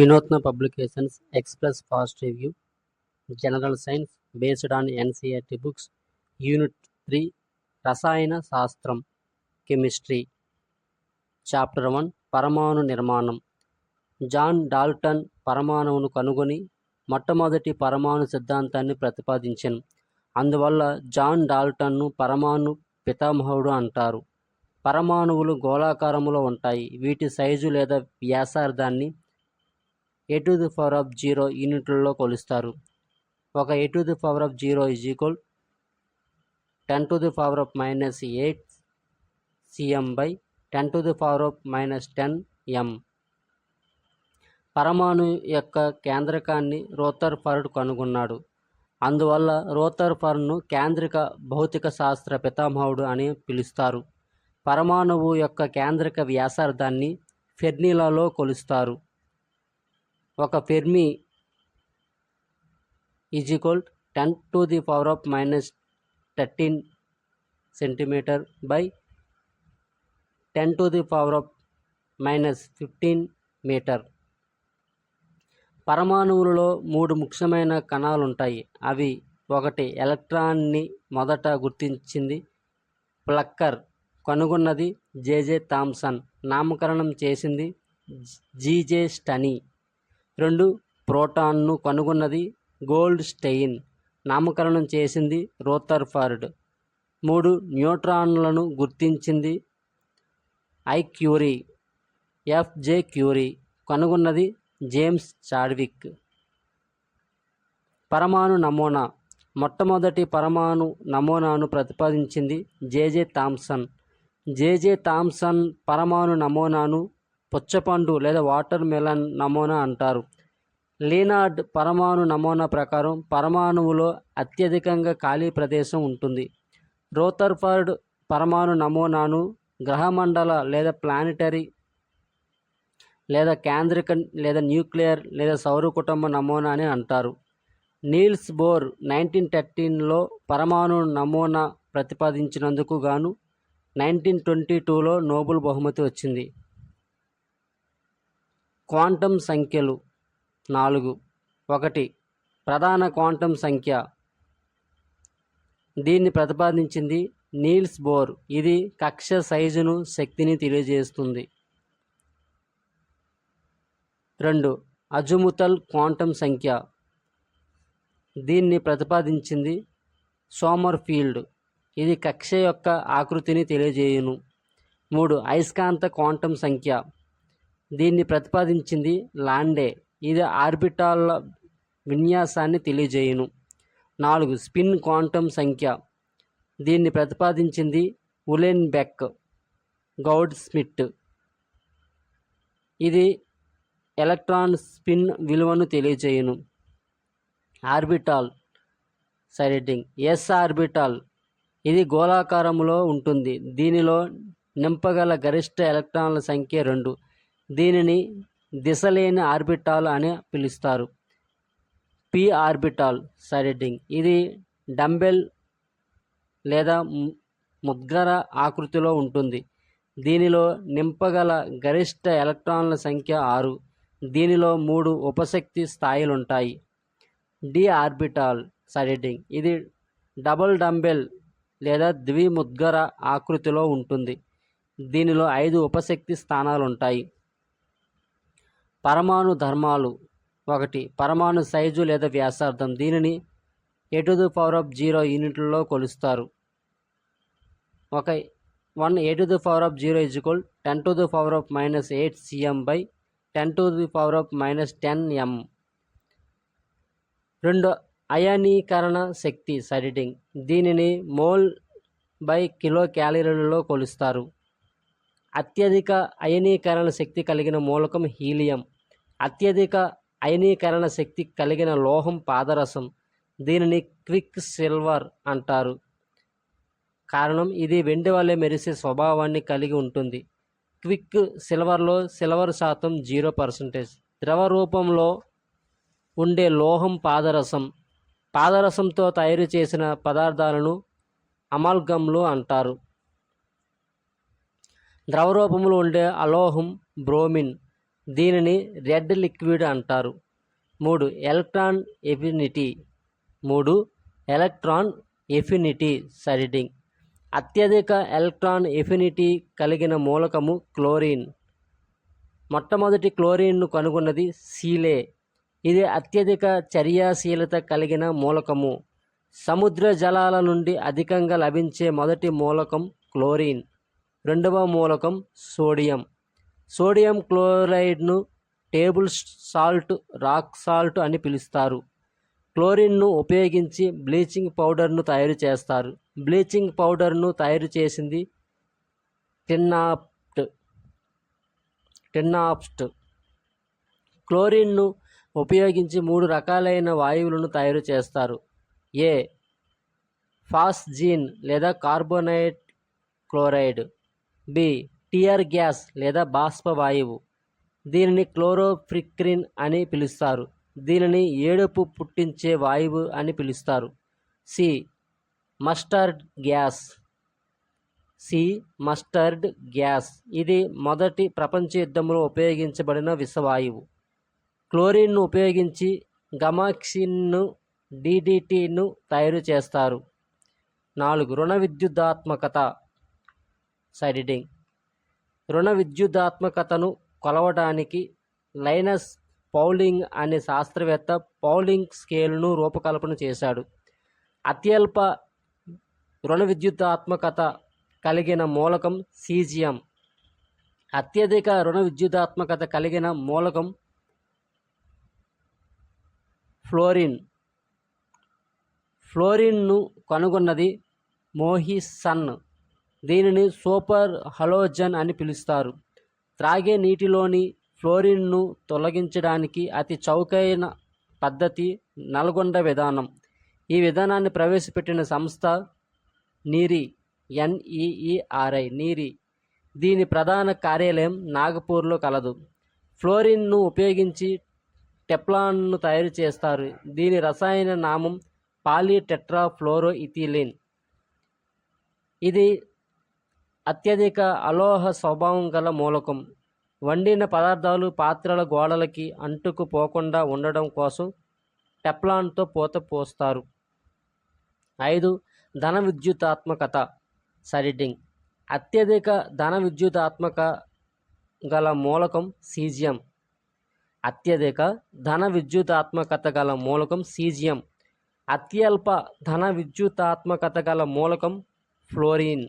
Vinutna publications express fast review general science based on NCERT books Unit 3 రసాయన శాస్త్రం chemistry. Chapter one పరమాణు నిర్మాణం. John Dalton పరమాణువును కనుగొని మొట్టమొదటి పరమాణు సిద్ధాంతాన్ని ప్రతిపాదించను. అందువల్ల జాన్ డాల్టన్ను పరమాణు పితామహుడు అంటారు. పరమాణువులు గోళాకారములో ఉంటాయి. వీటి సైజు లేదా వ్యాసార్థాన్ని A to the power of zero యూనిట్లలో కొలుస్తారు. ఒక A to the power of zero is equal ten to the power of minus eight cm by ten to the power of minus ten m పరమాణు యొక్క కేంద్రకాన్ని రోతర్ఫర్డ్ కనుగొన్నాడు. అందువల్ల రోతర్ఫర్డ్ను కేంద్రిక భౌతిక శాస్త్ర పితామహుడు అని పిలుస్తారు. పరమాణువు యొక్క కేంద్రక వ్యాసార్థాన్ని ఫెర్నిలలో కొలుస్తారు. ఒక fermi is equal ten to the power of minus thirteen centimeter by ten to the power of minus fifteen meter. పరమాణువులలో మూడు ముఖ్యమైన కణాలు ఉంటాయి అవి ఒకటి ఎలక్ట్రాన్ని మొదట గుర్తించింది ప్లక్కర్ కనుగొన్నది జేజే థామ్సన్. నామకరణం చేసింది జీజే స్టనీ. రెండు ప్రోటాన్ను కనుగొన్నది గోల్డ్ స్టెయిన్ నామకరణం చేసింది రోతర్ఫర్డ్ మూడు న్యూట్రాన్లను గుర్తించింది ఐ క్యూరీ ఎఫ్జే క్యూరీ కనుగొన్నది జేమ్స్ చాడ్విక్. పరమాణు నమూనా మొట్టమొదటి పరమాణు నమూనాను ప్రతిపాదించింది జేజే థామ్సన్. జేజే థామ్సన్ పరమాణు నమూనాను పుచ్చపండు లేదా వాటర్ మెలన్ నమూనా అంటారు. లీనార్డ్ పరమాణు నమూనా ప్రకారం పరమాణువులో అత్యధికంగా ఖాళీ ప్రదేశం ఉంటుంది. రోతర్ఫర్డ్ పరమాణు నమూనాను గ్రహమండల లేదా ప్లానిటరీ లేదా కేంద్రిక లేదా న్యూక్లియర్ లేదా సౌర కుటుంబ నమూనా అని అంటారు. నీల్స్ బోర్ నైన్టీన్ థర్టీన్లో పరమాణు నమూనా ప్రతిపాదించినందుకు గాను నైన్టీన్ ట్వంటీ టూలో నోబెల్ బహుమతి వచ్చింది. క్వాంటం సంఖ్యలు నాలుగు. ఒకటి ప్రధాన క్వాంటం సంఖ్య. దీన్ని ప్రతిపాదించింది నీల్స్ బోర్. ఇది కక్ష సైజును శక్తిని తెలియజేస్తుంది. రెండు అజుముతల్ క్వాంటం సంఖ్య. దీన్ని ప్రతిపాదించింది సోమర్ఫీల్డ్ ఇది కక్ష యొక్క ఆకృతిని తెలియజేయును. మూడు అయస్కాంత క్వాంటం సంఖ్య. దీన్ని ప్రతిపాదించింది లాండే. ఇది ఆర్బిటాల్ల విన్యాసాన్ని తెలియజేయును. నాలుగు స్పిన్ క్వాంటం సంఖ్య. దీన్ని ప్రతిపాదించింది ఉలెన్ బెక్ గౌడ్ స్మిట్ ఇది ఎలక్ట్రాన్ స్పిన్ విలువను తెలియజేయును. ఆర్బిటాల్ సైడింగ్ ఎస్ ఆర్బిటాల్. ఇది గోళాకారంలో ఉంటుంది. దీనిలో నింపగల గరిష్ట ఎలక్ట్రాన్ల సంఖ్య రెండు. దీనిని దిశలేని ఆర్బిటాల్ అని పిలుస్తారు. పి ఆర్బిటాల్ సైడింగ్ ఇది డంబెల్ లేదా ముద్గర ఆకృతిలో ఉంటుంది. దీనిలో నింపగల గరిష్ట ఎలక్ట్రాన్ల సంఖ్య ఆరు. దీనిలో మూడు ఉపశక్తి స్థాయిలు ఉంటాయి డి ఆర్బిటాల్ సైడింగ్ ఇది డబుల్ డంబెల్ లేదా ద్విముద్గర ఆకృతిలో ఉంటుంది. దీనిలో ఐదు ఉపశక్తి స్థానాలు ఉంటాయి పరమాణు ధర్మాలు ఒకటి పరమాణు సైజు లేదా వ్యాసార్థం. దీనిని ఎటు ది పవర్ ఆఫ్ జీరో యూనిట్లలో కొలుస్తారు? ఒక one A to the power of zero is equal ten to the power of minus eight cm by ten to the power of minus ten m. రెండు అయానీకరణ శక్తి సరిటింగ్ దీనిని మోల్ బై కిలో క్యాలరీలలో కొలుస్తారు. అత్యధిక అయనీకరణ శక్తి కలిగిన మూలకం హీలియం. అత్యధిక అయనీకరణ శక్తి కలిగిన లోహం పాదరసం. దీనిని క్విక్ సిల్వర్ అంటారు. కారణం ఇది వెండి వల్లే మెరిసే స్వభావాన్ని కలిగి ఉంటుంది. క్విక్ సిల్వర్లో సిల్వర్ శాతం జీరో పర్సెంటేజ్. ద్రవ రూపంలో ఉండే లోహం పాదరసం. పాదరసంతో తయారు చేసిన పదార్థాలను అమాల్గమ్లు అంటారు. ద్రవ రూపంలో ఉండే అలోహం బ్రోమిన్ దీనిని రెడ్ లిక్విడ్ అంటారు. మూడు ఎలక్ట్రాన్ ఎఫినిటీ. మూడు ఎలక్ట్రాన్ ఎఫినిటీ సరిడింగ్ అత్యధిక ఎలక్ట్రాన్ ఎఫినిటీ కలిగిన మూలకము క్లోరిన్. మొట్టమొదటి క్లోరిన్ను కనుగొన్నది సీలే. ఇది అత్యధిక చర్యాశీలత కలిగిన మూలకము. సముద్ర జలాల నుండి అధికంగా లభించే మొదటి మూలకం క్లోరిన్. రెండవ మూలకం సోడియం. సోడియం క్లోరైడ్ను టేబుల్ సాల్ట్ రాక్ సాల్ట్ అని పిలుస్తారు. క్లోరిన్ను ఉపయోగించి బ్లీచింగ్ పౌడర్ను తయారు చేస్తారు. బ్లీచింగ్ పౌడర్ను తయారు చేసింది టిన్నాప్ట్ టిన్నాప్ట్ క్లోరిన్ను ఉపయోగించి మూడు రకాలైన వాయువులను తయారు చేస్తారు. ఏ ఫాస్జీన్ లేదా carbonyl chloride. B tear gas లేదా బాష్ప వాయువు దీనిని క్లోరోఫ్రిక్రిన్ అని పిలుస్తారు. దీనిని ఏడుపు పుట్టించే వాయువు అని పిలుస్తారు. C mustard gas. C mustard gas. ఇది మొదటి ప్రపంచ యుద్ధంలో ఉపయోగించబడిన విషవాయువు. క్లోరిన్ను ఉపయోగించి గమాక్సిన్ను డీడీటీను తయారు చేస్తారు. నాలుగు రుణ విద్యుదాత్మకత. సైడింగ్ రుణ విద్యుదాత్మకతను కొలవడానికి లైనస్ పౌలింగ్ అనే శాస్త్రవేత్త పౌలింగ్ స్కేల్ను రూపకల్పన చేశాడు. అత్యల్ప రుణ విద్యుదాత్మకత కలిగిన మూలకం సీజియం. అత్యధిక రుణ విద్యుదాత్మకత కలిగిన మూలకం ఫ్లోరిన్. ఫ్లోరిన్ను కనుగొన్నది మోహిసన్ దీనిని సూపర్ హలోజన్ అని పిలుస్తారు. త్రాగే నీటిలోని ఫ్లోరిన్ను తొలగించడానికి అతి చౌకైన పద్ధతి నల్గొండ విధానం. ఈ విధానాన్ని ప్రవేశపెట్టిన సంస్థ నీరి ఎన్ఈఈఆర్ఐ నీరి. దీని ప్రధాన కార్యాలయం నాగపూర్లో కలదు. ఫ్లోరిన్ను ఉపయోగించి టెప్లాన్ను తయారు చేస్తారు. దీని రసాయన నామం పాలిటెట్రాఫ్లోరో ఇథిలిన్ ఇది అత్యధిక అలోహ స్వభావం గల మూలకం. వండిన పదార్థాలు పాత్రల గోడలకి అంటుకుపోకుండా ఉండడం కోసం టెప్లాన్తో పూత పోస్తారు. ఐదు ధన విద్యుతాత్మకత సరిటింగ్ అత్యధిక ధన విద్యుతాత్మక గల మూలకం సీజియం. అత్యధిక ధన విద్యుతాత్మకత గల మూలకం సీజియం. అత్యల్ప ధన విద్యుతాత్మకత గల మూలకం ఫ్లోరిన్.